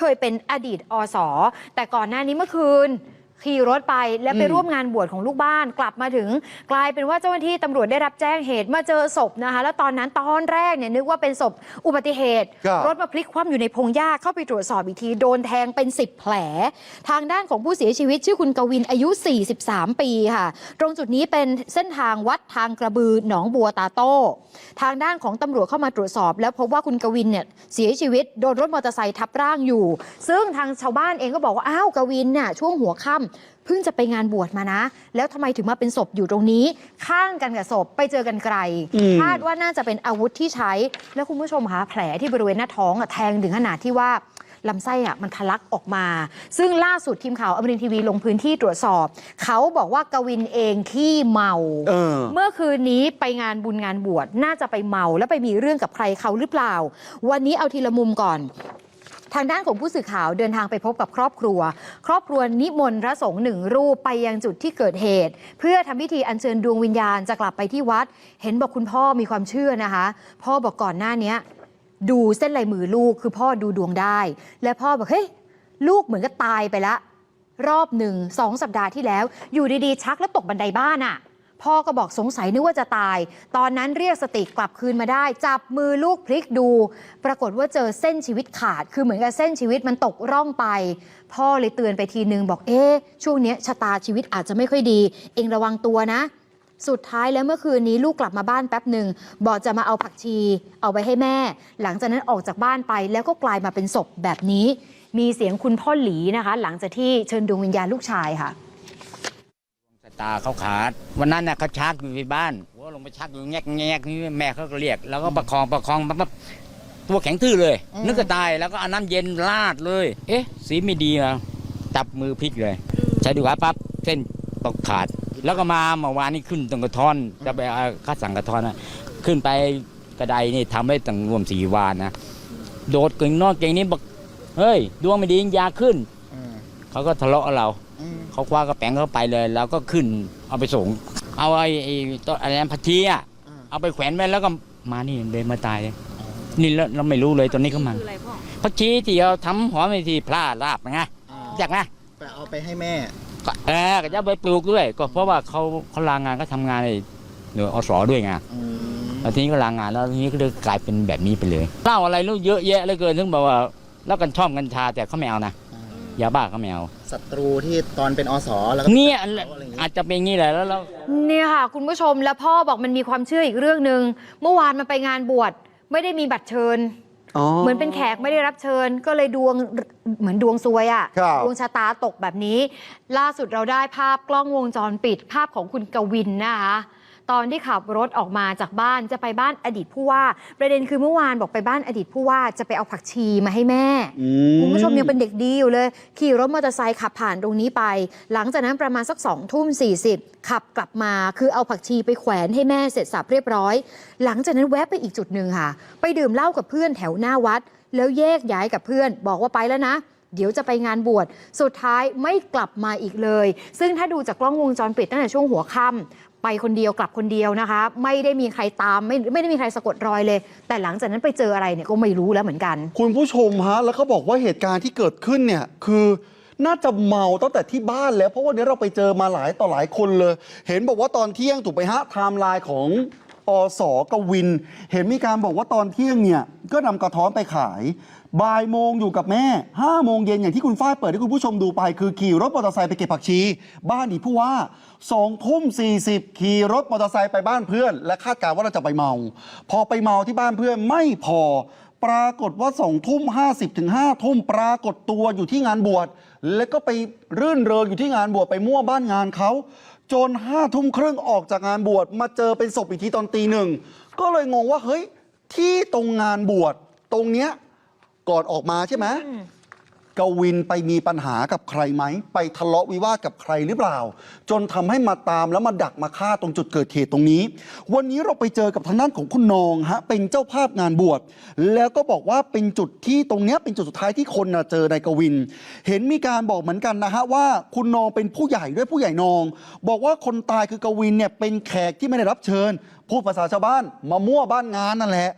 เคยเป็นอดีตอสอแต่ก่อนหน้านี้เมื่อคืน ขี่รถไปแล้วไปอืมร่วมงานบวชของลูกบ้านกลับมาถึง กลายเป็นว่าเจ้าหน้าที่ตำรวจได้รับแจ้งเหตุมาเจอศพนะคะ แล้วตอนนั้นตอนแรกเนี่ยนึกว่าเป็นศพอุบัติเหตุครับรถมาพลิกคว่ำอยู่ในพงหญ้าเข้าไปตรวจสอบอีกที โดนแทงเป็น 10 แผล ทางด้านของผู้เสียชีวิตชื่อคุณกวินอายุ 43 ปีค่ะ ตรงจุดนี้เป็นเส้นทางวัดทางกระบือหนองบัวตาโต้ ทางด้านของตำรวจเข้ามาตรวจสอบ แล้วพบว่าคุณกวินเนี่ยเสียชีวิตโดนรถมอเตอร์ไซค์ทับร่างอยู่ ซึ่งทางชาวบ้านเองก็บอกว่าอ้าวกวินน่ะช่วงหัวค่ำเพิ่งจะไปงานบวชมานะ แล้วทำไมถึงมาเป็นศพอยู่ตรงนี้ ข้างกันกับศพไปเจอกันไกลอืมคาดว่าน่าจะเป็นอาวุธที่ใช้ แล้วคุณผู้ชมคะแผลที่บริเวณหน้าท้องอะแทงถึงขนาดที่ว่าลำไส้อะมันทะลักออกมา ซึ่งล่าสุดทีมข่าวอมรินทร์ทีวีลงพื้นที่ตรวจสอบ เขาบอกว่ากวินเองขี้เมาเออเมื่อคืนนี้ไปงานบุญงานบวชน่าจะไปเมาแล้วไปมีเรื่องกับใครเขาหรือเปล่า วันนี้เอาทีละมุมก่อน ทางด้านของผู้สื่อข่าวเดินทางไปพบกับครอบครัว ครอบครัวนิมนต์พระสงฆ์หนึ่งรูปไปยังจุดที่เกิดเหตุ เพื่อทำพิธีอัญเชิญดวงวิญญาณจะกลับไปที่วัด เห็นบอกคุณพ่อมีความเชื่อนะคะ พ่อบอกก่อนหน้าเนี้ดูเส้นลายมือลูกคือพ่อดูดวงได้ และพ่อบอกเฮ้ยลูกเหมือนกับตายไปละรอบหนึ่งสองสัปดาห์ที่แล้ว อยู่ดีๆ ชักแล้วตกบันไดบ้านอะ่ะ พ่อก็บอกสงสัยนึกว่าจะตาย ตอนนั้นเรียกสติกลับคืนมาได้ จับมือลูกพลิกดู ปรากฏว่าเจอเส้นชีวิตขาด คือเหมือนกับเส้นชีวิตมันตกร่องไป พ่อเลยเตือนไปทีนึงบอกเอ๊ะช่วงเนี้ยชะตาชีวิตอาจจะไม่ค่อยดี เองระวังตัวนะ สุดท้ายแล้วเมื่อคืนนี้ลูกกลับมาบ้านแป๊บหนึ่งบอกจะมาเอาผักชี เอาไปให้แม่ หลังจากนั้นออกจากบ้านไปแล้วก็กลายมาเป็นศพแบบนี้ มีเสียงคุณพ่อหลีนะคะ หลังจากที่เชิญดวงวิญญาณลูกชายค่ะ ตาเขาขาด วันนั้นน่ะเขาชักอยู่ที่บ้านหัวลงไปชักอยู่แงกแงกนี่แม่เขาก็เรียก แล้วก็ประคองประคองปั๊บปั๊บตัวแข็งทื่อเลยอืมนึกก็ตายแล้วก็เอาน้ำเย็นราดเลย เอ๊ะ สีไม่ดีนะจับมือพลิกเลย ใช้ดูว่าปั๊บเส้นตกขาด แล้วก็มาเมื่อวานนี้ขึ้นตรงกระท้อนจะไปเอาข้าสั่งกระท้อนนะขึ้นไปกระไดนี่ทำได้ตั้งรวมสี่วานนะโดดเก่งนอกเก่งนี้บอกเฮ้ย ดวงไม่ดีอยาขึ้นเขาก็ทะเลาะเรา เขาคว้ากระแป้งเขาไปเลย แล้วก็ขึ้นเอาไปส่ง เอาไอ้ไอ้ต้นอะไรนะพัททีอะเอาไปแขวนไว้แล้วก็มานี่เดินมาตายเลยนี่เราเราไม่รู้เลยตอนนี้เขามาพัทชีที่เราทำหอมไอ้ที่พลาลาบไงอยากนะไปเอาไปให้แม่ก็เออก็จะเอาไปปลูกด้วย ก็เพราะว่าเขาเขาลางานก็ทำงานในหน่วยอสด้วยไงแล้วทีนี้ก็ลางานแล้วทีนี้ก็เลยกลายเป็นแบบนี้ไปเลยเล่าอะไรรู้เยอะแยะเหลือเกินถึงบอกว่าแล้วกันชอบกัญชาแต่เขาไม่เอานะ ยาบ้าเขาไม่เอาศัตรูที่ตอนเป็นอสแล้วก็เนี่ยอะไรอย่างงี้อาจจะเป็นอย่างนี้แหละแล้วเราเนี่ยค่ะ คุณผู้ชมแล้วพ่อบอกมันมีความเชื่ออีกเรื่องหนึ่งเมื่อวานมันไปงานบวชไม่ได้มีบัตรเชิญเหมือนเป็นแขกไม่ได้รับเชิญ ก็เลยดวงเหมือนดวงซวยอะครับดวงชะตาตกแบบนี้ ล่าสุดเราได้ภาพกล้องวงจรปิดภาพของคุณกวินนะคะ ตอนที่ขับรถออกมาจากบ้านจะไปบ้านอดีตผู้ว่า ประเด็นคือเมื่อวานบอกไปบ้านอดีตผู้ว่าจะไปเอาผักชีมาให้แม่คุณผู้ชมยังเป็นเด็กดีอยู่เลย ขี่รถมอเตอร์ไซค์ขับผ่านตรงนี้ไป หลังจากนั้นประมาณสักสองทุ่มสี่สิบขับกลับมาคือเอาผักชีไปแขวนให้แม่เสร็จสับเรียบร้อย หลังจากนั้นแวะไปอีกจุดหนึ่งค่ะ ไปดื่มเหล้ากับเพื่อนแถวหน้าวัด แล้วแยกย้ายกับเพื่อน บอกว่าไปแล้วนะเดี๋ยวจะไปงานบวช สุดท้ายไม่กลับมาอีกเลย ซึ่งถ้าดูจากกล้องวงจรปิดตั้งแต่ช่วงหัวค่ำ ไปคนเดียวกลับคนเดียวนะคะ ไม่ได้มีใครตามไม่ไม่ได้มีใครสะกดรอยเลย แต่หลังจากนั้นไปเจออะไรเนี่ยก็ไม่รู้แล้วเหมือนกัน คุณผู้ชมฮะแล้วเขาบอกว่าเหตุการณ์ที่เกิดขึ้นเนี่ยคือน่าจะเมาตั้งแต่ที่บ้านแล้ว เพราะวันนี้เราไปเจอมาหลายต่อหลายคนเลย เห็นบอกว่าตอนเที่ยงถูกไปฮะไทม์ไลน์ของอสกวิน เห็นมีการบอกว่าตอนเที่ยงเนี่ยก็นำกระท้อนไปขาย บ่ายโมงอยู่กับแม่ห้าโมงเย็นอย่างที่คุณฝ้ายเปิดให้คุณผู้ชมดูไป คือขี่รถมอเตอร์ไซค์ไปเก็บผักชี บ้านอีผู้ว่าสองทุ่มสี่สิบขี่รถมอเตอร์ไซค์ไปบ้านเพื่อน และคาดการณ์ว่าเราจะไปเมา พอไปเมาที่บ้านเพื่อนไม่พอ ปรากฏว่าสองทุ่มห้าสิบถึงห้าทุ่มปรากฏตัวอยู่ที่งานบวชแล้วก็ไปรื่นเริงอยู่ที่งานบวชไปมั่วบ้านงานเขาจนห้าทุ่มครึ่งออกจากงานบวชมาเจอเป็นศพอีกทีตอนตีหนึ่งก็เลยงงว่าเฮ้ยที่ตรงงานบวชตรงเนี้ย ก่อนออกมาใช่ไหมกวินไปมีปัญหากับใครไหม ไปทะเลาะวิวาทกับใครหรือเปล่า จนทำให้มาตามแล้วมาดักมาฆ่าตรงจุดเกิดเหตุตรงนี้ วันนี้เราไปเจอกับทางด้านของคุณนองฮะเป็นเจ้าภาพงานบวชแล้วก็บอกว่าเป็นจุดที่ตรงเนี้ยเป็นจุดสุดท้ายที่คนน่ะเจอนายกวิน เห็นมีการบอกเหมือนกันนะฮะว่าคุณนองเป็นผู้ใหญ่ด้วยผู้ใหญ่นอง บอกว่าคนตายคือกวินเนี่ยเป็นแขกที่ไม่ได้รับเชิญ พูดภาษาชาวบ้านมามั่วบ้านงานนั่นแหละ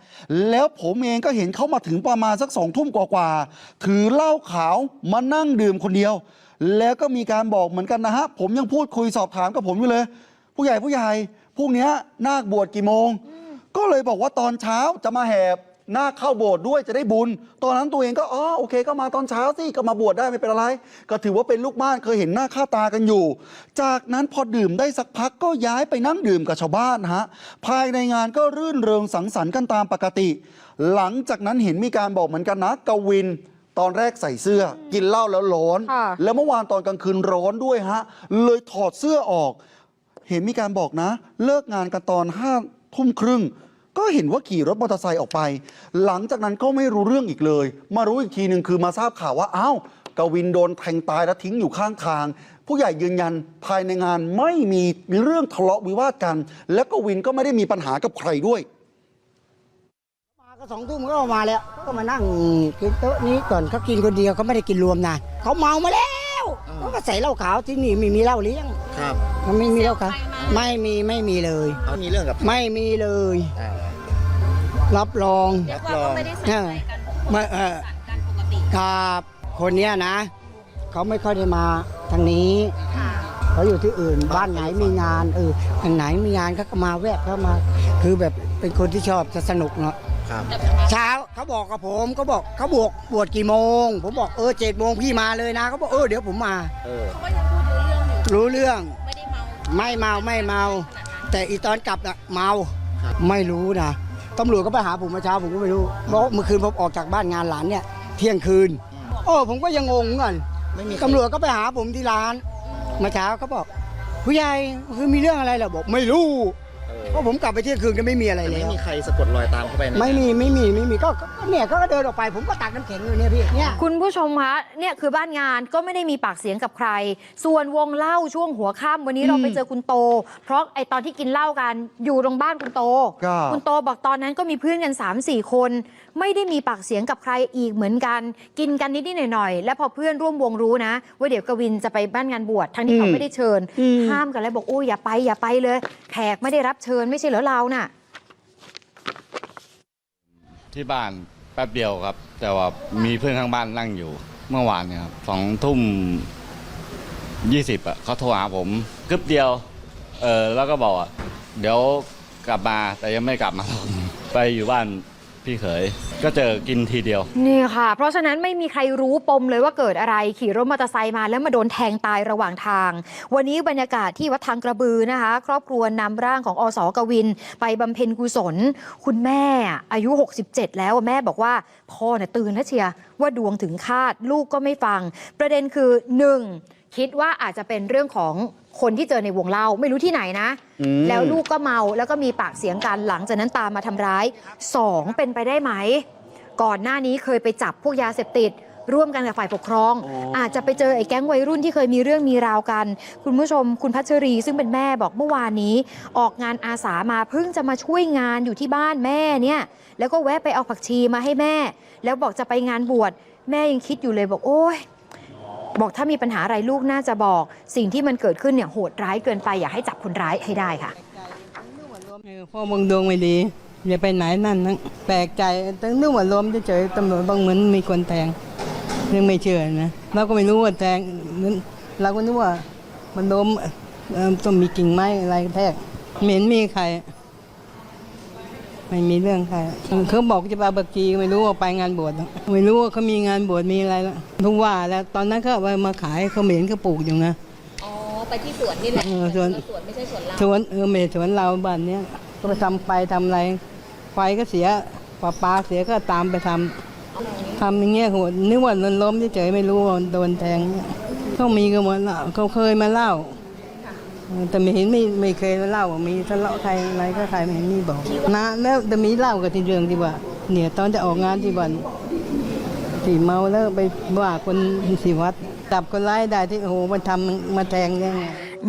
แล้วผมเองก็เห็นเขามาถึงประมาณสักสองทุ่มกว่าๆถือเหล้าขาวมานั่งดื่มคนเดียว แล้วก็มีการบอกเหมือนกันนะฮะ ผมยังพูดคุยสอบถามกับผมอยู่เลย ผู้ใหญ่ผู้ใหญ่พรุ่งเนี้ยนาคบวชกี่โมง ก็เลยบอกว่าตอนเช้าจะมาแหบ นาคเข้าโบสถ์ด้วยจะได้บุญ ตอนนั้นตัวเองก็อ๋อโอเค ก็มาตอนเช้าสิก็มาบวชได้ไม่เป็นอะไร ก็ถือว่าเป็นลูกบ้านเคยเห็นหน้าค่าตากันอยู่ จากนั้นพอดื่มได้สักพักก็ย้ายไปนั่งดื่มกับชาวบ้านฮะภายในงานก็รื่นเริงสังสรรค์กันตามปกติ หลังจากนั้นเห็นมีการบอกเหมือนกันนะกวินตอนแรกใส่เสื้อ กินเหล้าแล้วร้อนค่ะแล้วเมื่อวานตอนกลางคืนร้อนด้วยฮะ เลยถอดเสื้อออก เห็นมีการบอกนะ เลิกงานกันตอนห้าทุ่มครึ่ง ก็เห็นว่าขี่รถมอเตอร์ไซค์ออกไป หลังจากนั้นก็ไม่รู้เรื่องอีกเลย มารู้อีกทีหนึ่งคือมาทราบข่าวว่าอ้าวกวินโดนแทงตายแล้วทิ้งอยู่ข้างทาง ผู้ใหญ่ยืนยันภายในงานไม่มีเรื่องทะเลาะวิวาทกัน และกวินก็ไม่ได้มีปัญหากับใครด้วยมาก็สองทุ่มก็ออกมาแล้ว ก็มานั่งกินโต๊ะนี้ก่อนเขากินคนเดียวเขาไม่ได้กินรวมนะเขาเมามาแล้วเขาก็ใส่เหล้าขาวที่นี่ไม่มีเหล้าเลี้ยง ครับ มันไม่มีเหล้าขาวไม่มีไม่มีเลยเขามีเรื่องกับ ไม่มีเลยอ่า รับรองรับรองเออไม่เออกับคนเนี้ยนะ เขาไม่ค่อยได้มาทางนี้เขาอยู่ที่อื่น บ้านไหนมีงานเออทางไหนมีงานเขาก็มาแวบเข้ามา คือแบบเป็นคนที่ชอบจะสนุกเนาะครับเช้าเขาบอกกับผมเขาบอกเขาบวกบวชกี่โมง ผมบอกเออเจ็ดโมงพี่มาเลยนะเขาบอกเออเดี๋ยวผมมา เออรู้เรื่องไม่เมาไม่เมา แต่อีตอนกลับอะเมา ไม่รู้นะ ตำรวจก็ไปหาผมเมื่อเช้าผมก็ไม่รู้เพราะเมื่อคืนผมออกจากบ้านงานหลานเนี่ยเที่ยงคืนโอ้ผมก็ยังงงเหมือนกันไม่มีใคตำรวจก็ไปหาผมที่ร้านเมื่อเช้าเขาบอกผู้ใหญ่คือมีเรื่องอะไรเหรอบอกไม่รู้ เออเพราะผมกลับไปเที่ยงคืนก็ไม่มีอะไรแต่แล้ไม่วมีใครสะกดรอยตามเข้าไปในไม่มีไม่มีไม่มีก็ก็ก็เนี่ยเขาก็เดินออกไป ผมก็ตักน้ำแข็งอยู่เนี่ยพี่เนี่ยคุณผู้ชมคะเนี่ยคือบ้านงานก็ไม่ได้มีปากเสียงกับใคร ส่วนวงเล่าช่วงหัวค่ำวันนี้เราไปเจอคุณโต เพราะไอตอนที่กินเหล้ากันอยู่ตรงบ้านคุณโตครับคุณโตบอกตอนนั้นก็มีเพื่อนกัน3 4คน ไม่ได้มีปากเสียงกับใครอีกเหมือนกัน กินกันนิดๆหน่อยๆและพอเพื่อนร่วมวงรู้นะว่าเดี๋ยวกวินจะไปบ้านงานบวชทั้งที่เขาไม่ได้เชิญห้ามกันแล้วบอกโอ้ยอย่าไปอย่าไปเลยแขกไม่ได้รับเชิญไม่ใช่เหรอเราน่ะ ที่บ้านแป๊บเดียวครับ แต่ว่ามีเพื่อนข้างบ้านนั่งอยู่ เมื่อวานเนี่ยครับสองทุ่มยี่สิบอะเขาโทรหาผมกึบเดียว เออแล้วก็บอกว่าเดี๋ยวกลับมาแต่ยังไม่กลับมา ไปอยู่บ้าน พี่เขย ก็เจอกินทีเดียว นี่ค่ะ เพราะฉะนั้นไม่มีใครรู้ปมเลยว่าเกิดอะไรขี่รถมอเตอร์ไซค์มาแล้วมาโดนแทงตายระหว่างทาง วันนี้บรรยากาศที่วัดทางกระบือนะคะ ครอบครัวนำร่างของอสกวิน ไปบำเพ็ญกุศล คุณแม่อายุ 67 แล้วแม่บอกว่าพ่อเนี่ยตื่นแล้วเชียร์ว่าดวงถึงคาดลูกก็ไม่ฟัง ประเด็นคือหนึ่ง คิดว่าอาจจะเป็นเรื่องของคนที่เจอในวงเล่าไม่รู้ที่ไหนนะอืมแล้วลูกก็เมาแล้วก็มีปากเสียงกันหลังจากนั้นตามมาทำร้ายสองเป็นไปได้ไหม ก่อนหน้านี้เคยไปจับพวกยาเสพติด ร่วมกันกับฝ่ายปกครอง อาจจะไปเจอไอ้แก๊งวัยรุ่นที่เคยมีเรื่องมีราวกัน คุณผู้ชม คุณพัชรีซึ่งเป็นแม่บอกเมื่อวานนี้ ออกงานอาสามาเพิ่งจะมาช่วยงานอยู่ที่บ้านแม่เนี่ย แล้วก็แวะไปเอาผักชีมาให้แม่ แล้วบอกจะไปงานบวชแม่ยังคิดอยู่เลยบอกโอ้ย บอกถ้ามีปัญหาอะไรลูกน่าจะบอกสิ่งที่มันเกิดขึ้นเนี่ยโหดร้ายเกินไปอยากให้จับคนร้ายให้ได้ค่ะพ่อมึงดวงไม่ดีอย่าไปไหนนั่นนะแปลกใจตั้งนึกว่ารวมเฉยๆตำรวจบางเหมือนมีคนแทงยังไม่เชื่อนะเราก็ไม่รู้ว่าแทงนั้นเราก็นึกว่ามันล้มต้องมีกิ่งไม้อะไรแทกเหม็นมีใคร ไม่มีเรื่องใครเขาบอกจะไปเอาบักจีไม่รู้ว่าไปงานบวชไม่รู้ว่าเขามีงานบวชมีอะไรละทุกว่าแล้วตอนนั้นเขาเอามาขายเขาไม่เห็นเขาปลูกอยู่นะอ๋อไปที่สวนนี่แหละเออสวนสวนไม่ใช่สวนเราสวนเออเมสวนเราบ้านเนี้ยก็ไปทำไปทำอะไรไฟก็เสียปลาปลาเสียก็ตามไปทำทำอย่างเงี้ยโหนึกว่ามันล้มเฉยๆไม่รู้ว่าโดนแทงเนี่ยเขามีกันหมดละเขาเคยมาเล่าเออ แต่ไม่เห็นไม่ไม่เคยเล่ามีทะเลาะใครอะไรก็ใครไม่เห็นมีบอกนะแล้วแต่มีเล่ากับที่เรื่องที่ว่า เนี่ยตอนจะออกงานที่บ้านที่เมาแล้วไปว่าคนสิวัดจับคนร้ายได้ที่โอ้โหมันทำมาแทงยังไง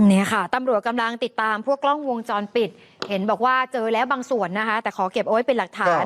เนี่ยค่ะตำรวจกำลังติดตามพวกกล้องวงจรปิด เห็นบอกว่าเจอแล้วบางส่วนนะคะ แต่ขอเก็บเอาไว้เป็นหลักฐาน